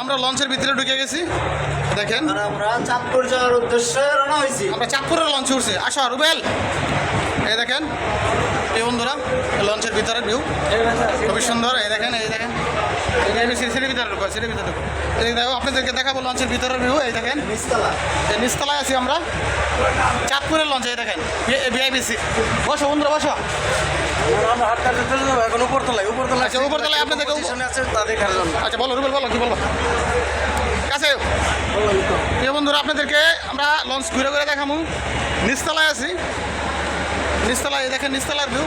আমরা লঞ্চের ভিতরে ঢুকে গেছি। দেখেন। আমরা চাঁদপুর যাওয়ার উদ্দেশ্যে রওনা হয়েছি। আমরা চাঁদপুরের লঞ্চ উঠছে। আসো রুবেল। এই দেখেন। এই বন্ধুরা লঞ্চের ভিতরে ভিউ খুবই সুন্দর। এই দেখেন এই দেখেন। সিঁড়ির ভিতরে ঢুকো সিঁড়ির ভিতরে ঢুকো। এই দেখো আপনাদেরকে দেখাবো লঞ্চের ভিতরের ভিউ এই দেখেন। নিচতলা। এই নিচতলায় আছি আমরা। চাঁদপুরের লঞ্চে এই দেখেন। বিআইবিসি বসো বন্ধুরা বসো। আমরা হাট কাটতে চলে যাব এখন উপরতলায় উপরতলায় আচ্ছা, উপরতলায় আপনাদেরকে- পজিশনে আছে তা দেখার জন্য। আচ্ছা বলো রুবেল বলো কি বলব? কাছে। প্রিয় বন্ধুরা আপনাদেরকে আমরা লঞ্চ ঘুরে ঘুরে দেখামু। নিচতলায় আছি। নিচতলায় দেখেন নিচতলার ভিউ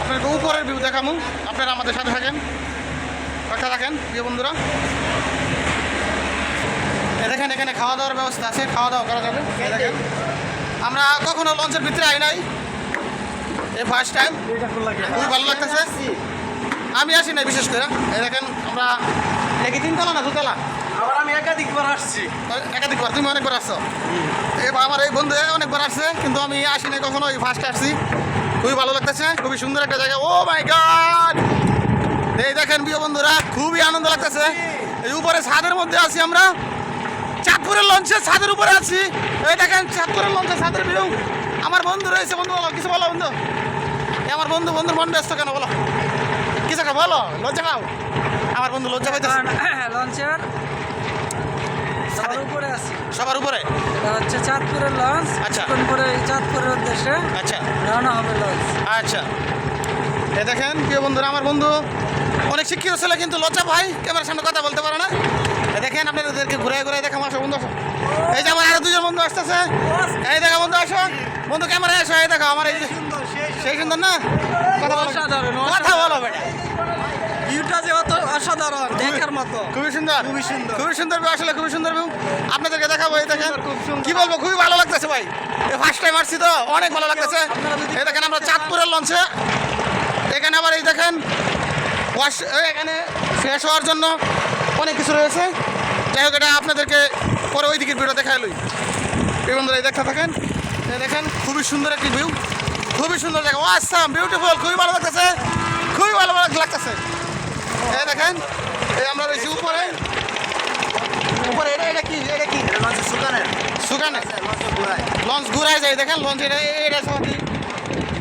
আপনাদেরকে উপরের ভিউ দেখামু। আপনারা আমাদের সাথে থাকেন। কথা থাকেন প্রিয় বন্ধুরা। দেখেন এখানে খাওয়া দাওয়ার ব্যবস্থা আছে খাওয়া দাওয়া করা যাবে। দেখেন। আমরা কখনো লঞ্চের ভিতরে আই নাই। এই ফার্স্ট টাইম খুবই ভালো লাগতেছে। আমি আসি না বিশেষ করে। এই দেখেন আমরা দেখি তিনতলা না দুতলা আবার আমি একাধিকবার আসছি। একাধিকবার তুমি অনেকবার আসছো। আমার এই বন্ধু অনেকবার আসছে কিন্তু আমি আসি না কখনো এই ফার্স্ট আসছি। খুবই ভালো লাগতেছে খুবই সুন্দর একটা জায়গা। ও মাই গড এই দেখেন প্রিয় বন্ধুরা খুবই আনন্দ লাগতেছে। এই উপরে ছাদের মধ্যে আছি আমরা। চাঁদপুরের লঞ্চে ছাদের উপরে আছি। এই দেখেন চাঁদপুরের লঞ্চে ছাদের ভিউ। আমার বন্ধু রয়েছে বন্ধু বলো কিছু বলো বন্ধু। আমার বন্ধু বন্ধুর মন ব্যস্ত কেন বলো? কিছু খাও বলো লজ্জা খাও আমার বন্ধু লজ্জা পাইতেছে। লঞ্চের সবার উপরে আছি। সবার উপরে? হচ্ছে চাঁদপুরের লঞ্চ আচ্ছা। পরে চাঁদপুরের উদ্দেশ্যে আচ্ছা। রওনা হবে লঞ্চ। আচ্ছা। এ দেখেন প্রিয় বন্ধুরা আমার বন্ধু অনেক শিক্ষিত ছেলে কিন্তু লজ্জা ভাই ক্যামেরার সামনে কথা বলতে পারে না। এ দেখেন আপনাদেরকে ঘুরে ঘুরে দেখা আসো বন্ধু এই যে আমার আরও দুজন বন্ধু আসতেছে। এই দেখো বন্ধু আসো। বন্ধু ক্যামেরা এসো এই দেখো আমার এই সেই সুন্দর না? কথা বলো। অসাধারণ, কথা বলো বেটা। ভিউটা যে অত অসাধারণ দেখার মতো। খুবই সুন্দর। খুবই সুন্দর। খুবই সুন্দর আসলে খুবই সুন্দর। আপনাদেরকে দেখাবো এই দেখেন। কি বলব খুবই ভালো লাগতেছে ভাই। ফার্স্ট টাইম আসছি তো অনেক ভালো লাগতেছে। এই দেখেন আমরা চাঁদপুরের লঞ্চে এখানে আবার এই দেখেন ওয়াশ এখানে ফ্রেশ হওয়ার জন্য অনেক কিছু রয়েছে। যাই হোক এটা আপনাদেরকে পরে ওই দিকের ভিডিও দেখাই লই। এই বন্ধুরা এই দেখতে থাকেন। দেখেন খুবই সুন্দর একটি ভিউ খুবই সুন্দর জায়গা। আসাম বিউটিফুল খুবই ভালো লাগতেছে। খুবই ভালো ভালো লাগতেছে। এই দেখেন এই আমরা রয়েছি উপরে। উপরে এটা এটা কি? এটা কি? সুগানের সুগানে লঞ্চ ঘুরায় লঞ্চ ঘুরাই যায় দেখেন লঞ্চ এটা এটা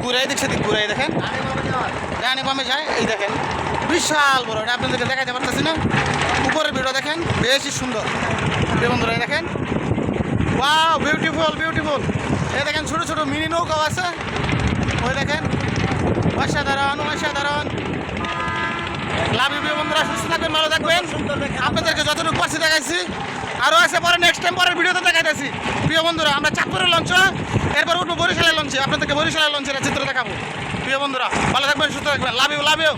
সবাই দেখছে দিক ঘুরাই দেখেন। ডানে বামে যায় এই দেখেন। বিশাল বড়, এটা আপনাদেরকে দেখাতে পারতেছি না। উপরের ভিডিও দেখেন, বেশি সুন্দর। বন্ধুরা দেখেন। ওয়াও বিউটিফুল বিউটিফুল এই দেখেন, ছোট ছোট মিনি নৌকাও আছে। ওই দেখেন। অসাধারণ অসাধারণ। লাভ বন্ধুরা, সুস্থ থাকবেন, ভালো থাকবেন। আপনাদেরকে যতটুকু দেখাইছি। আরও আছে পরে নেক্সট টাইম পরের ভিডিওতে দেখাইতেছি। প্রিয় বন্ধুরা, আমরা চাঁদপুরের লঞ্চ এরপর উঠবো বরিশালের লঞ্চে আপনাদেরকে বরিশালের লঞ্চের চিত্র দেখাবো। প্রিয় বন্ধুরা, ভালো থাকবেন, সুস্থ থাকবেন। Love you love you